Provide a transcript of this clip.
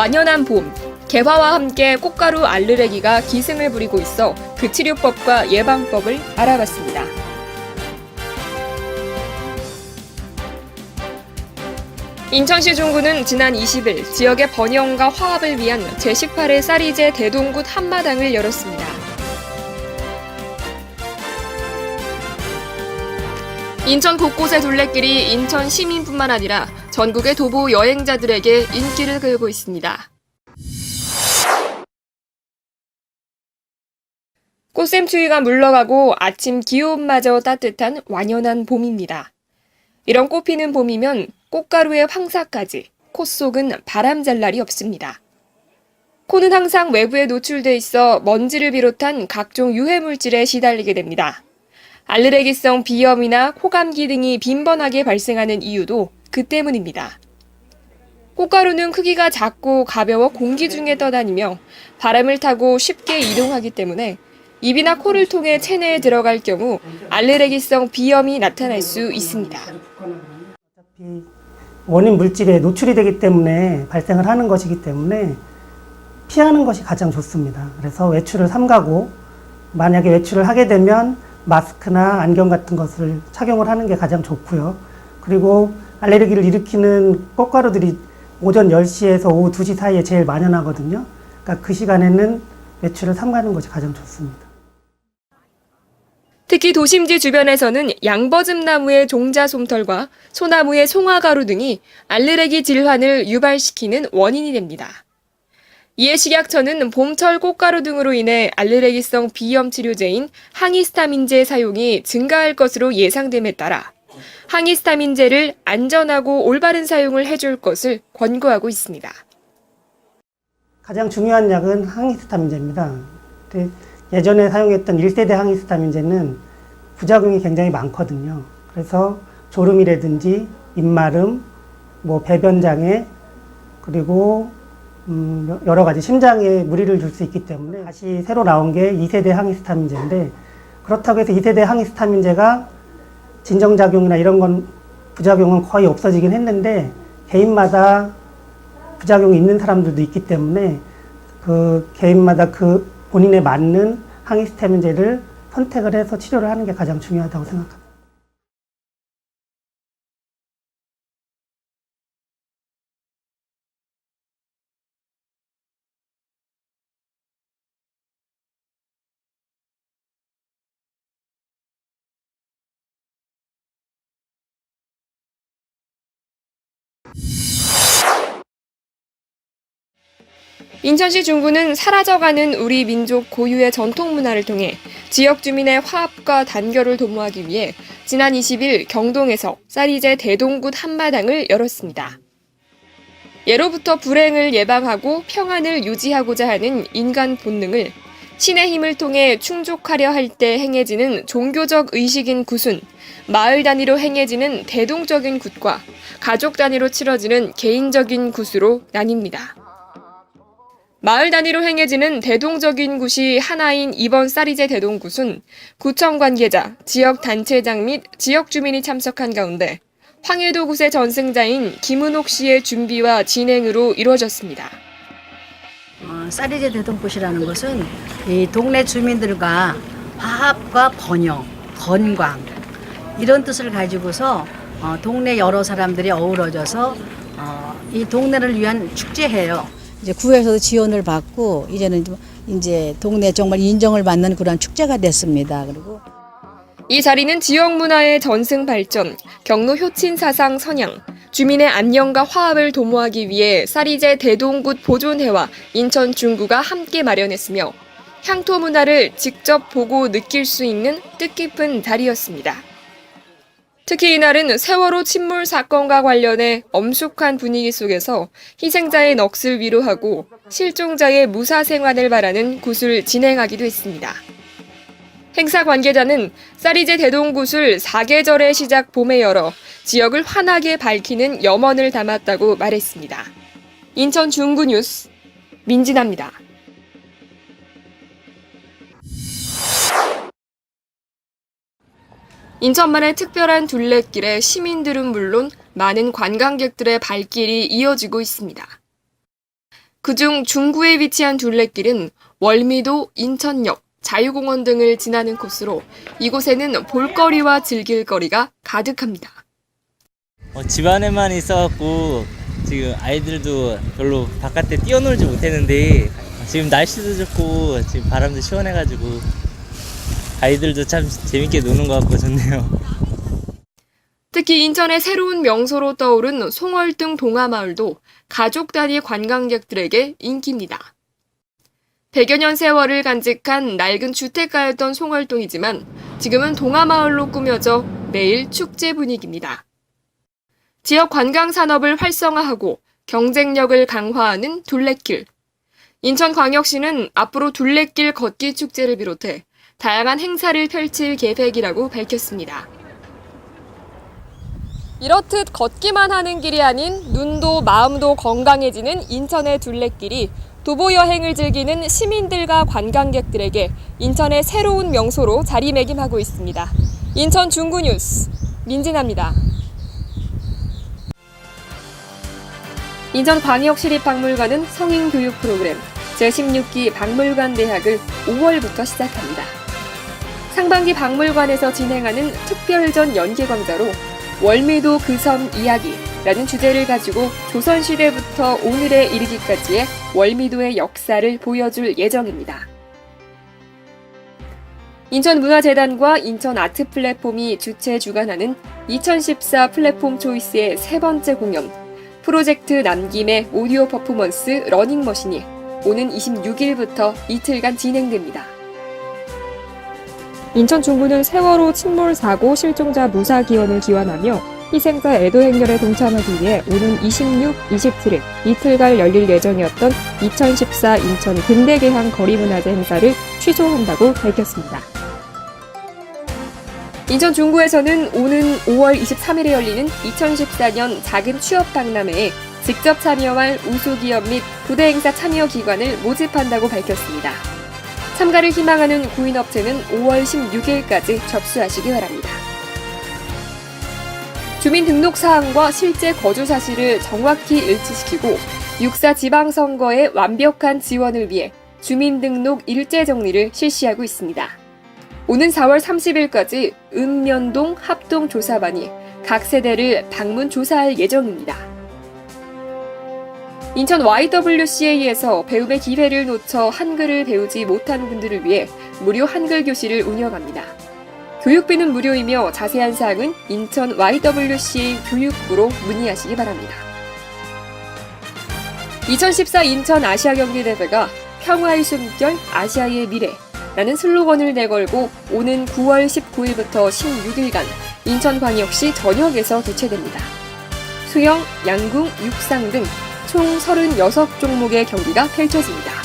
완연한 봄, 개화와 함께 꽃가루 알르레기가 기승을 부리고 있어 그 치료법과 예방법을 알아봤습니다. 인천시 중구는 지난 20일 지역의 번영과 화합을 위한 제18회 쌀이제 대동굿 한마당을 열었습니다. 인천 곳곳의 둘레길이 인천 시민뿐만 아니라 전국의 도보 여행자들에게 인기를 끌고 있습니다. 꽃샘추위가 물러가고 아침 기온마저 따뜻한 완연한 봄입니다. 이런 꽃피는 봄이면 꽃가루의 황사까지 코 속은 바람 잘 날이 없습니다. 코는 항상 외부에 노출돼 있어 먼지를 비롯한 각종 유해 물질에 시달리게 됩니다. 알레르기성 비염이나 코감기 등이 빈번하게 발생하는 이유도 그 때문입니다. 꽃가루는 크기가 작고 가벼워 공기 중에 떠다니며 바람을 타고 쉽게 이동하기 때문에 입이나 코를 통해 체내에 들어갈 경우 알레르기성 비염이 나타날 수 있습니다. 원인 물질에 노출이 되기 때문에 발생을 하는 것이기 때문에 피하는 것이 가장 좋습니다. 그래서 외출을 삼가고 만약에 외출을 하게 되면 마스크나 안경 같은 것을 착용을 하는 게 가장 좋고요. 그리고 알레르기를 일으키는 꽃가루들이 오전 10시에서 오후 2시 사이에 제일 만연하거든요. 그러니까 그 시간에는 외출을 삼가는 것이 가장 좋습니다. 특히 도심지 주변에서는 양버즘나무의 종자 솜털과 소나무의 송화가루 등이 알레르기 질환을 유발시키는 원인이 됩니다. 이에 식약처는 봄철 꽃가루 등으로 인해 알레르기성 비염 치료제인 항히스타민제 사용이 증가할 것으로 예상됨에 따라 항히스타민제를 안전하고 올바른 사용을 해줄 것을 권고하고 있습니다. 가장 중요한 약은 항히스타민제입니다. 예전에 사용했던 1세대 항히스타민제는 부작용이 굉장히 많거든요. 그래서 졸음이라든지 입마름, 뭐 배변장애, 그리고 음, 여러 가지 심장에 무리를 줄 수 있기 때문에 다시 새로 나온 게 2세대 항히스타민제인데 그렇다고 해서 2세대 항히스타민제가 진정작용이나 이런 건 부작용은 거의 없어지긴 했는데 개인마다 부작용이 있는 사람들도 있기 때문에 그 개인마다 그 본인에 맞는 항히스타민제를 선택을 해서 치료를 하는 게 가장 중요하다고 생각합니다. 인천시 중구는 사라져가는 우리 민족 고유의 전통 문화를 통해 지역 주민의 화합과 단결을 도모하기 위해 지난 20일 경동에서 쌀이제 대동굿 한마당을 열었습니다. 예로부터 불행을 예방하고 평안을 유지하고자 하는 인간 본능을 신의 힘을 통해 충족하려 할 때 행해지는 종교적 의식인 굿은 마을 단위로 행해지는 대동적인 굿과 가족 단위로 치러지는 개인적인 굿으로 나뉩니다. 마을 단위로 행해지는 대동적인 굿이 하나인 이번 쌀이제 대동굿은 구청 관계자, 지역 단체장 및 지역 주민이 참석한 가운데 황해도 굿의 전승자인 김은옥 씨의 준비와 진행으로 이루어졌습니다. 어, 쌀이제 대동꽃이라는 것은 이 동네 주민들과 화합과 번영, 건강 이런 뜻을 가지고서 어, 동네 여러 사람들이 어우러져서 어, 이 동네를 위한 축제예요. 이제 구에서도 지원을 받고 이제는 좀 이제 동네 정말 인정을 받는 그런 축제가 됐습니다. 그리고 이 자리는 지역 문화의 전승 발전, 경로 효친 사상 선양, 주민의 안녕과 화합을 도모하기 위해 쌀이제 대동굿 보존회와 인천 중구가 함께 마련했으며 향토 문화를 직접 보고 느낄 수 있는 뜻깊은 자리였습니다. 특히 이날은 세월호 침몰 사건과 관련해 엄숙한 분위기 속에서 희생자의 넋을 위로하고 실종자의 무사 생환을 바라는 굿을 진행하기도 했습니다. 행사 관계자는 쌀이제 대동굿을 사계절의 시작 봄에 열어 지역을 환하게 밝히는 염원을 담았다고 말했습니다. 인천 중구 뉴스 민진아입니다. 인천만의 특별한 둘레길에 시민들은 물론 많은 관광객들의 발길이 이어지고 있습니다. 그중 중구에 위치한 둘레길은 월미도, 인천역, 자유공원 등을 지나는 코스로 이곳에는 볼거리와 즐길 거리가 가득합니다. 어, 집 안에만 있어갖고 지금 아이들도 별로 바깥에 뛰어놀지 못했는데 지금 날씨도 좋고 지금 바람도 시원해가지고 아이들도 참 재밌게 노는 것 같고 좋네요. 특히 인천의 새로운 명소로 떠오른 송월등 동화마을도 가족 단위 관광객들에게 인기입니다. 100여 년 세월을 간직한 낡은 주택가였던 송월동이지만 지금은 동화마을로 꾸며져 매일 축제 분위기입니다. 지역 관광 산업을 활성화하고 경쟁력을 강화하는 둘레길. 인천광역시는 앞으로 둘레길 걷기 축제를 비롯해 다양한 행사를 펼칠 계획이라고 밝혔습니다. 이렇듯 걷기만 하는 길이 아닌 눈도 마음도 건강해지는 인천의 둘레길이 도보 여행을 즐기는 시민들과 관광객들에게 인천의 새로운 명소로 자리매김하고 있습니다. 인천 중구 뉴스 민진아입니다. 인천광역시립박물관은 성인교육 프로그램 제16기 박물관 대학을 5월부터 시작합니다. 상반기 박물관에서 진행하는 특별전 연계 강좌로 월미도 그 섬 이야기라는 주제를 가지고 조선시대부터 오늘에 이르기까지의 월미도의 역사를 보여줄 예정입니다. 인천문화재단과 인천아트플랫폼이 주최 주관하는 2014 플랫폼 초이스의 세 번째 공연 프로젝트 남김의 오디오 퍼포먼스 러닝머신이 오는 26일부터 이틀간 진행됩니다. 인천 중구는 세월호 침몰 사고 실종자 무사 기원을 기원하며 희생자 애도 행렬에 동참하기 위해 오는 26, 27일 이틀간 열릴 예정이었던 2014 인천 근대개항 거리문화제 행사를 취소한다고 밝혔습니다. 인천 중구에서는 오는 5월 23일에 열리는 2014년 작은 취업 박람회에 직접 참여할 우수기업 및 부대 행사 참여 기관을 모집한다고 밝혔습니다. 참가를 희망하는 구인업체는 5월 16일까지 접수하시기 바랍니다. 주민등록 사항과 실제 거주 사실을 정확히 일치시키고 육사 지방선거의 완벽한 지원을 위해 주민등록 일제 정리를 실시하고 있습니다. 오는 4월 30일까지 읍면동 합동조사반이 각 세대를 방문 조사할 예정입니다. 인천 YWCA에서 배움의 기회를 놓쳐 한글을 배우지 못한 분들을 위해 무료 한글 교실을 운영합니다. 교육비는 무료이며 자세한 사항은 인천 YWCA 교육부로 문의하시기 바랍니다. 2014 인천 아시아 경기 대회가 평화의 숨결 아시아의 미래 라는 슬로건을 내걸고 오는 9월 19일부터 16일간 인천광역시 전역에서 개최됩니다. 수영, 양궁, 육상 등 총 36종목의 경기가 펼쳐집니다.